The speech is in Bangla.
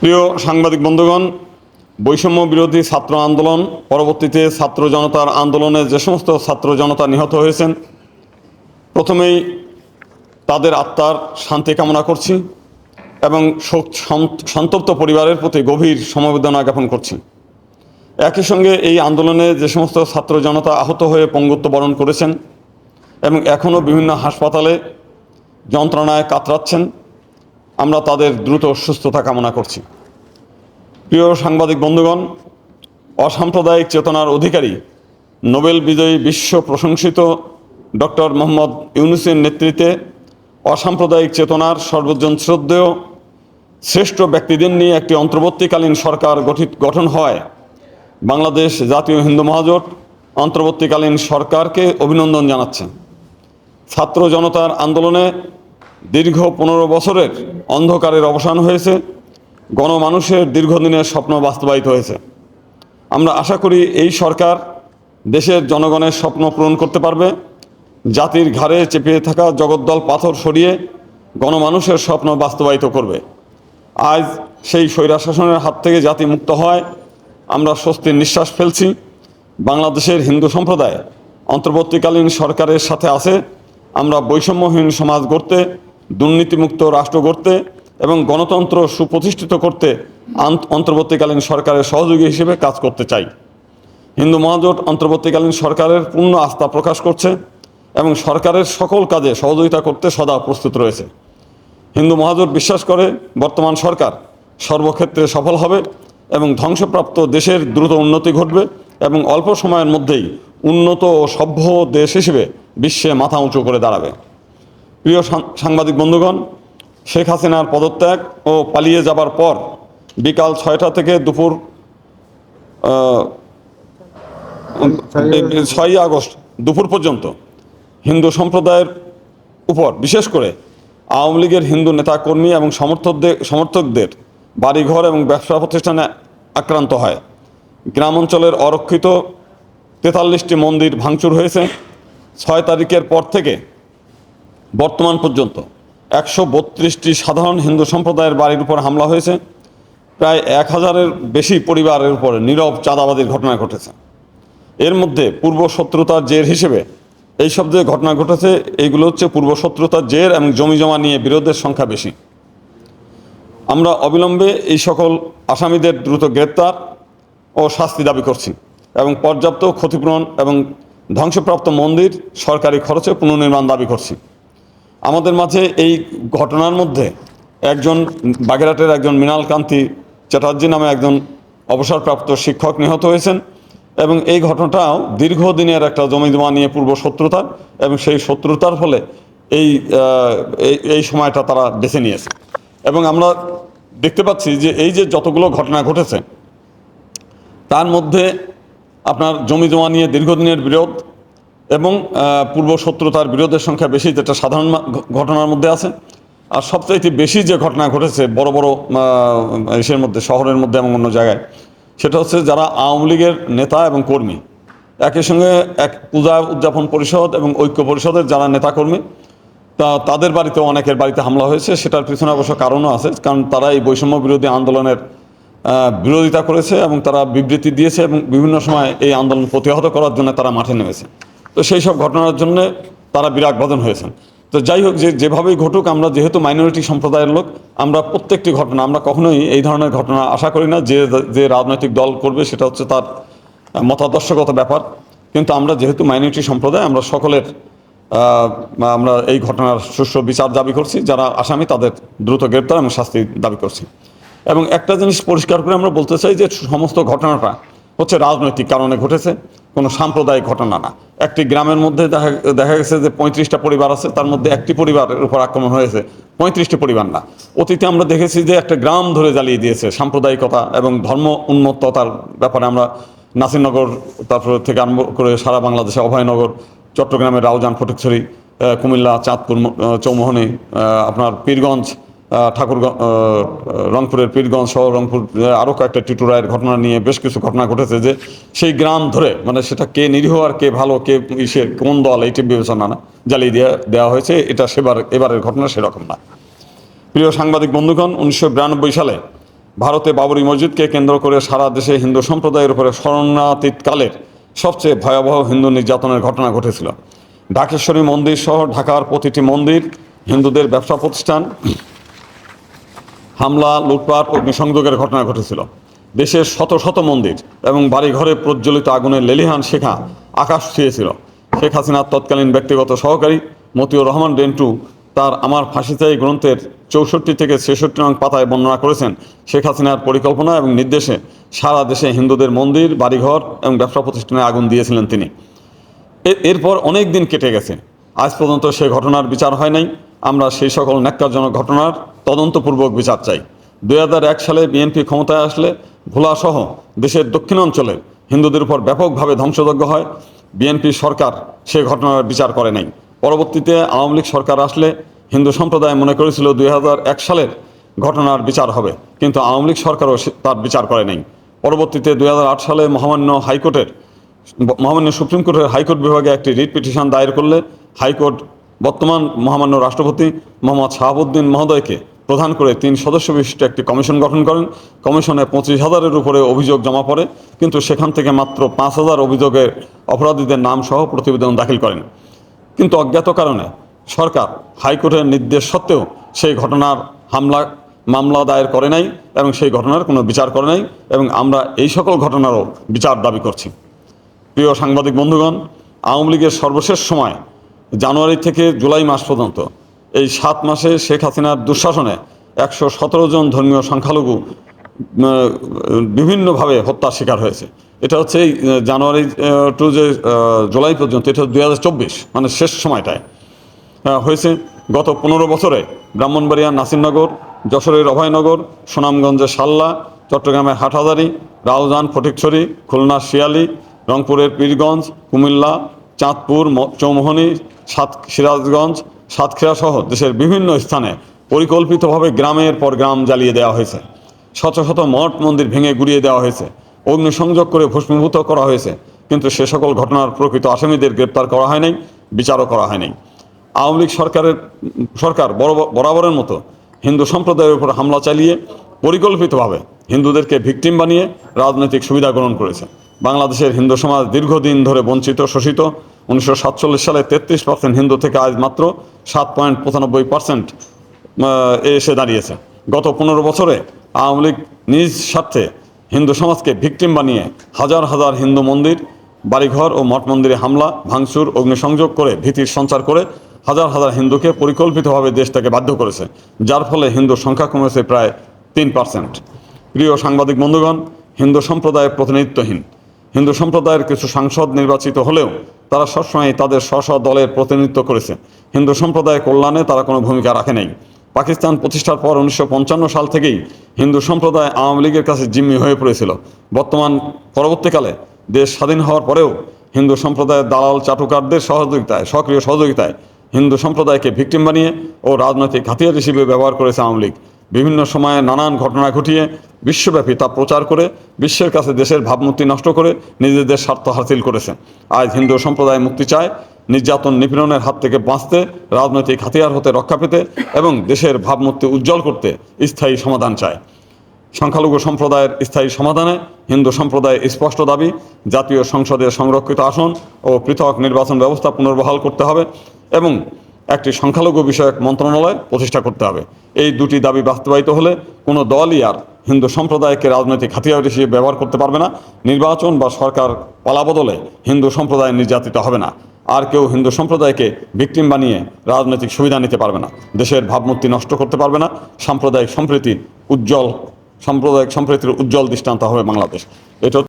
প্রিয় সাংবাদিক বন্ধুগণ, বৈষম্য বিরোধী ছাত্র আন্দোলন, পরবর্তীতে ছাত্র জনতার আন্দোলনে যে সমস্ত ছাত্র জনতা নিহত হয়েছেন, প্রথমেই তাদের আত্মার শান্তি কামনা করছি এবং শোক সন্তপ্ত পরিবারের প্রতি গভীর সমবেদনা জ্ঞাপন করছি। একই সঙ্গে এই আন্দোলনে যে সমস্ত ছাত্র জনতা আহত হয়ে পঙ্গুত্ব বরণ করেছেন এবং এখনও বিভিন্ন হাসপাতালে যন্ত্রণায় কাতরাচ্ছেন আমরা তাদের দ্রুত সুস্থতা কামনা করছি। প্রিয় সাংবাদিক বন্ধুগণ, অসাম্প্রদায়িক চেতনার অধিকারী, নোবেল বিজয়ী বিশ্ব প্রশংসিত ডক্টর মোহাম্মদ ইউনুসের নেতৃত্বে অসাম্প্রদায়িক চেতনার সর্বজন শ্রদ্ধেয়, শ্রেষ্ঠ ব্যক্তিদের নিয়ে একটি অন্তর্বর্তীকালীন সরকার গঠিত, গঠন হয়। বাংলাদেশ জাতীয় হিন্দু মহাজোট অন্তর্বর্তীকালীন সরকারকে অভিনন্দন জানাচ্ছে ছাত্র জনতার আন্দোলনে দীর্ঘ পনেরো বছরের অন্ধকারের অবসান হয়েছে। গণমানুষের দীর্ঘদিনের স্বপ্ন বাস্তবায়িত হয়েছে। আমরা আশা করি এই সরকার দেশের জনগণের স্বপ্ন পূরণ করতে পারবে। জাতির ঘাড়ে চেপে থাকা জগদ্দল পাথর সরিয়ে গণমানুষের স্বপ্ন বাস্তবায়িত করবে। আজ সেই স্বৈরাশাসনের হাত থেকে জাতি মুক্ত হয়। আমরা স্বস্তির নিঃশ্বাস ফেলছি। বাংলাদেশের হিন্দু সম্প্রদায় অন্তর্বর্তীকালীন সরকারের সাথে আছে। আমরা বৈষম্যহীন সমাজ গড়তে দুর্নীতিমুক্ত রাষ্ট্র গড়তে এবং গণতন্ত্র সুপ্রতিষ্ঠিত করতে অন্তর্বর্তীকালীন সরকারের সহযোগী হিসেবে কাজ করতে চাই। হিন্দু মহাজোট অন্তর্বর্তীকালীন সরকারের পূর্ণ আস্থা প্রকাশ করছে এবং সরকারের সকল কাজে সহযোগিতা করতে সদা প্রস্তুত রয়েছে। হিন্দু মহাজোট বিশ্বাস করে বর্তমান সরকার সর্বক্ষেত্রে সফল হবে এবং ধ্বংসপ্রাপ্ত দেশের দ্রুত উন্নতি ঘটবে এবং অল্প সময়ের মধ্যেই উন্নত ও সভ্য দেশ হিসেবে বিশ্বে মাথা উঁচু করে দাঁড়াবে। প্রিয় সাংবাদিক বন্ধুগণ, শেখ হাসিনার পদত্যাগ ও পালিয়ে যাবার পর বিকাল ছয়টা থেকে দুপুর ছয়ই আগস্ট দুপুর পর্যন্ত হিন্দু সম্প্রদায়ের উপর, বিশেষ করে আওয়ামী লীগের হিন্দু নেতাকর্মী এবং সমর্থকদের সমর্থকদের বাড়িঘর এবং ব্যবসা প্রতিষ্ঠানে আক্রান্ত হয়। গ্রাম অঞ্চলের অরক্ষিত তেতাল্লিশটি মন্দির ভাঙচুর হয়েছে। ছয় তারিখের পর থেকে বর্তমান পর্যন্ত একশো বত্রিশটি সাধারণ হিন্দু সম্প্রদায়ের বাড়ির উপর হামলা হয়েছে। প্রায় এক হাজারের বেশি পরিবারের উপর নীরব চাঁদাবাদির ঘটনা ঘটেছে। এর মধ্যে পূর্ব শত্রুতার জের হিসেবে এই সব যে ঘটনা ঘটেছে, এইগুলো হচ্ছে পূর্ব শত্রুতার জের এবং জমি জমা নিয়ে বিরোধের সংখ্যা বেশি। আমরা অবিলম্বে এই সকল আসামিদের দ্রুত গ্রেপ্তার ও শাস্তি দাবি করছি এবং পর্যাপ্ত ক্ষতিপূরণ এবং ধ্বংসপ্রাপ্ত মন্দির সরকারি খরচে পুনর্নির্মাণ দাবি করছি। আমাদের মাঝে এই ঘটনার মধ্যে একজন বাগেরহাটের একজন মৃণাল কান্তি চ্যাটার্জি নামে একজন অবসরপ্রাপ্ত শিক্ষক নিহত হয়েছেন এবং এই ঘটনাটাও দীর্ঘদিনের একটা জমি জমা নিয়ে পূর্ব শত্রুতা এবং সেই শত্রুতার ফলে এই এই- এই সময়টা তারা বেছে নিয়েছে। এবং আমরা দেখতে পাচ্ছি যে এই যে যতগুলো ঘটনা ঘটেছে, তার মধ্যে আপনার জমি জমা নিয়ে দীর্ঘদিনের বিরোধ এবং পূর্ব শত্রুতার বিরোধের সংখ্যা বেশি, যেটা সাধারণ ঘটনার মধ্যে আছে। আর সবচাইতে বেশি যে ঘটনা ঘটেছে বড় বড় এসের মধ্যে, শহরের মধ্যে এবং অন্য জায়গায়, সেটা হচ্ছে যারা আওয়ামী লীগের নেতা এবং কর্মী। একই সঙ্গে এক পূজা উদযাপন পরিষদ এবং ঐক্য পরিষদের যারা নেতাকর্মী, তা তাদের বাড়িতে অনেকের বাড়িতে হামলা হয়েছে। সেটার পিছনে অবশ্য কারণও আছে, কারণ তারা এই বৈষম্য বিরোধী আন্দোলনের বিরোধিতা করেছে এবং তারা বিবৃতি দিয়েছে এবং বিভিন্ন সময় এই আন্দোলন প্রতিহত করার জন্য তারা মাঠে নেমেছে। তো সেই সব ঘটনার জন্য তারা বিরাগভাজন হয়েছেন। তো যাই হোক, যে যেভাবেই ঘটুক, আমরা যেহেতু মাইনরিটি সম্প্রদায়ের লোক, আমরা প্রত্যেকটি ঘটনা, আমরা কখনোই এই ধরনের ঘটনা আশা করি না যে যে রাজনৈতিক দল করবে সেটা হচ্ছে তার মতাদর্শগত ব্যাপার। কিন্তু আমরা যেহেতু মাইনরিটি সম্প্রদায়, আমরা সকলের আমরা এই ঘটনার সুষ্ঠু বিচার দাবি করছি, যারা আসামি তাদের দ্রুত গ্রেপ্তার এবং শাস্তি দাবি করছি। এবং একটা জিনিস পরিষ্কার করে আমরা বলতে চাই যে, সমস্ত ঘটনাটা হচ্ছে রাজনৈতিক কারণে ঘটেছে, কোনো সাম্প্রদায়িক ঘটনা না। একটি গ্রামের মধ্যে দেখা দেখা গেছে যে পঁয়ত্রিশটা পরিবার আছে, তার মধ্যে একটি পরিবারের উপর আক্রমণ হয়েছে। পঁয়ত্রিশটি পরিবার না। অতীতে আমরা দেখেছি যে একটা গ্রাম ধরে জ্বালিয়ে দিয়েছে সাম্প্রদায়িকতা এবং ধর্ম উন্মত্ততার ব্যাপারে আমরা নাসিরনগর, তারপর থেকে আরম্ভ করে সারা বাংলাদেশে অভয়নগর, চট্টগ্রামের রাউজান ফটিকছড়ি কুমিল্লা, চাঁদপুর চৌমোহনী আপনার পীরগঞ্জ ঠাকুর রংপুরের পীরগঞ্জ সহ রংপুর আরও কয়েকটা টিটুরায়ের ঘটনা নিয়ে বেশ কিছু ঘটনা ঘটেছে যে সেই গ্রাম ধরে মানে সেটা কে নিরীহ আর কে ভালো, কে ইসে কোন দল এইটি বিবেচনা না, জ্বালিয়ে দেওয়া দেওয়া হয়েছে। এটা সেবার, এবারের ঘটনা সেরকম না। প্রিয় সাংবাদিক বন্ধুগণ, উনিশশো বিরানব্বই সালে ভারতে বাবরি মসজিদকে কেন্দ্র করে সারা দেশে হিন্দু সম্প্রদায়ের উপরে শরণাতীত কালের সবচেয়ে ভয়াবহ হিন্দু নির্যাতনের ঘটনা ঘটেছিল। ঢাকেশ্বরী মন্দির সহ ঢাকার প্রতিটি মন্দির হিন্দুদের ব্যবসা প্রতিষ্ঠান হামলা, লুটপাট অগ্নিসংযোগের ঘটনা ঘটেছিল। দেশের শত শত মন্দির এবং বাড়িঘরে প্রজ্বলিত আগুনের লেলিহান শেখা আকাশ ছুঁয়েছিল। শেখ হাসিনার তৎকালীন ব্যক্তিগত সহকারী মতিউর রহমান ডেন্টু তার আমার ফাঁসি চাই গ্রন্থের চৌষট্টি থেকে ছেষট্টি নং পাতায় বর্ণনা করেছেন। শেখ হাসিনার পরিকল্পনা এবং নির্দেশে সারা দেশে হিন্দুদের মন্দির, বাড়িঘর এবং ব্যবসা প্রতিষ্ঠানে আগুন দিয়েছিলেন তিনি। এরপর অনেক দিন কেটে গেছে। আজ পর্যন্ত সে ঘটনার বিচার হয় নাই। আমরা সেই সকল ন্যাক্কারজনক ঘটনার তদন্তপূর্বক বিচার চাই। দুই হাজার এক সালে বিএনপি ক্ষমতায় আসলে ভোলাসহ দেশের দক্ষিণাঞ্চলে হিন্দুদের উপর ব্যাপকভাবে ধ্বংসযজ্ঞ হয়। বিএনপি সরকার সে ঘটনার বিচার করে নাই। পরবর্তীতে আওয়ামী লীগ সরকার আসলে হিন্দু সম্প্রদায় মনে করেছিল দুই হাজার এক সালের ঘটনার বিচার হবে, কিন্তু আওয়ামী লীগ সরকারও তার বিচার করে নাই। পরবর্তীতে দুই হাজার আট সালে মহামান্য হাইকোর্টের মহামান্য সুপ্রিম কোর্টের হাইকোর্ট বিভাগে একটি রিট পিটিশন দায়ের করলে হাইকোর্ট বর্তমান মহামান্য রাষ্ট্রপতি মোহাম্মদ শাহাবুদ্দিন মহোদয়কে প্রধান করে তিন সদস্য বিশিষ্ট একটি কমিশন গঠন করেন। কমিশনে পঁচিশ হাজারের উপরে অভিযোগ জমা পড়ে, কিন্তু সেখান থেকে মাত্র পাঁচ হাজার অভিযোগের অপরাধীদের নাম সহ প্রতিবেদন দাখিল করেন। কিন্তু অজ্ঞাত কারণে সরকার হাইকোর্টের নির্দেশ সত্ত্বেও সেই ঘটনার হামলা, মামলা দায়ের করে নাই এবং সেই ঘটনার কোনো বিচার করে নাই এবং আমরা এই সকল ঘটনারও বিচার দাবি করছি। প্রিয় সাংবাদিক বন্ধুগণ, আওয়ামী লীগের সর্বশেষ সময় জানুয়ারি থেকে জুলাই মাস পর্যন্ত এই সাত মাসে শেখ হাসিনার দুঃশাসনে একশো সতেরো জন ধর্মীয় সংখ্যালঘু বিভিন্নভাবে হত্যার শিকার হয়েছে। এটা হচ্ছে এই জানুয়ারি টু যে জুলাই পর্যন্ত, এটা দুই হাজার চব্বিশ মানে শেষ সময়টায় হয়েছে। গত পনেরো বছরে ব্রাহ্মণবাড়িয়ার নাসিরনগর, যশোরের অভয়নগর সুনামগঞ্জের সাল্লা চট্টগ্রামের হাটহাজারি, রাউজান ফটিকছড়ি, খুলনা শিয়ালি, রংপুরের পীরগঞ্জ, কুমিল্লা, চাঁদপুর চৌমোহনী, সাত সিরাজগঞ্জ সাতক্ষীরা সহ দেশের বিভিন্ন স্থানে পরিকল্পিতভাবে গ্রামের পর গ্রাম জ্বালিয়ে দেওয়া হয়েছে। শত শত মঠ মন্দির ভেঙে গুড়িয়ে দেওয়া হয়েছে। অগ্নিসংযোগ করে ভস্মীভূত করা হয়েছে, কিন্তু সে সকল ঘটনার প্রকৃত আসামিদের গ্রেপ্তার করা হয় নাই, বিচারও করা হয় নাই। আওয়ামী লীগ সরকারের, সরকার বরাবরের মতো হিন্দু সম্প্রদায়ের উপর হামলা চালিয়ে পরিকল্পিতভাবে হিন্দুদেরকে ভিকটিম বানিয়ে রাজনৈতিক সুবিধা গ্রহণ করেছে। বাংলাদেশের হিন্দু সমাজ দীর্ঘদিন ধরে বঞ্চিত, শোষিত উনিশশো সাতচল্লিশ সালে তেত্রিশ পার্সেন্ট হিন্দু থেকে আজ মাত্র সাত পয়েন্ট পঁচানব্বই পার্সেন্ট এসে দাঁড়িয়েছে। গত পনেরো বছরে আওয়ামী লীগ নিজ স্বার্থে হিন্দু সমাজকে ভিকটিম বানিয়ে হাজার হাজার হিন্দু মন্দির, বাড়িঘর ও মঠ মন্দিরে হামলা, ভাঙচুর, অগ্নিসংযোগ করে ভীতির সঞ্চার করে হাজার হাজার হিন্দুকে পরিকল্পিতভাবে দেশ থেকে বাধ্য করেছে, যার ফলে হিন্দুর সংখ্যা কমেছে প্রায় তিন পার্সেন্ট। প্রিয় সাংবাদিক বন্ধুগণ, হিন্দু সম্প্রদায় প্রতিনিধিত্বহীন। হিন্দু সম্প্রদায়ের কিছু সাংসদ নির্বাচিত হলেও তারা সবসময় তাদের স্ব স্ব দলের প্রতিনিধিত্ব করেছে। হিন্দু সম্প্রদায়ের কল্যাণে তারা কোনো ভূমিকা রাখে নাই। পাকিস্তান প্রতিষ্ঠার পর উনিশশো পঞ্চান্ন সাল থেকেই হিন্দু সম্প্রদায় আওয়ামী লীগের কাছে জিম্মি হয়ে পড়েছিল। বর্তমান পরবর্তীকালে দেশ স্বাধীন হওয়ার পরেও হিন্দু সম্প্রদায়ের দালাল চাটুকারদের সহযোগিতায়, সক্রিয় সহযোগিতায় হিন্দু সম্প্রদায়কে ভিকটিম বানিয়ে ও রাজনৈতিক হাতিয়ার হিসেবে ব্যবহার করেছে আওয়ামী লীগ। বিভিন্ন সময়ে নানান ঘটনা ঘটিয়ে বিশ্বব্যাপী তা প্রচার করে বিশ্বের কাছে দেশের ভাবমূর্তি নষ্ট করে নিজেদের স্বার্থ হাসিল করেছে। আজ হিন্দু সম্প্রদায় মুক্তি চায়, নির্যাতন নিপীড়নের হাত থেকে বাঁচতে, রাজনৈতিক হাতিয়ার হতে রক্ষা পেতে এবং দেশের ভাবমূর্তি উজ্জ্বল করতে স্থায়ী সমাধান চায়। সংখ্যালঘু সম্প্রদায়ের স্থায়ী সমাধানে হিন্দু সম্প্রদায়ের স্পষ্ট দাবি, জাতীয় সংসদে সংরক্ষিত আসন ও পৃথক নির্বাচন ব্যবস্থা পুনর্বহাল করতে হবে এবং একটি সংখ্যালঘু বিষয়ক মন্ত্রণালয় প্রতিষ্ঠা করতে হবে। এই দুটি দাবি বাস্তবায়িত হলে কোনো দলই আর হিন্দু সম্প্রদায়কে রাজনৈতিক হাতিয়ার হিসেবে ব্যবহার করতে পারবে না। নির্বাচন বা সরকার পালাবদলে হিন্দু সম্প্রদায় নির্যাতিত হবে না। আর কেউ হিন্দু সম্প্রদায়কে ভিকটিম বানিয়ে রাজনৈতিক সুবিধা নিতে পারবে না। দেশের ভাবমূর্তি নষ্ট করতে পারবে না। সাম্প্রদায়িক সম্প্রীতি উজ্জ্বল সাম্প্রদায়িক সম্প্রীতির উজ্জ্বল দৃষ্টান্ত হবে বাংলাদেশ। এটা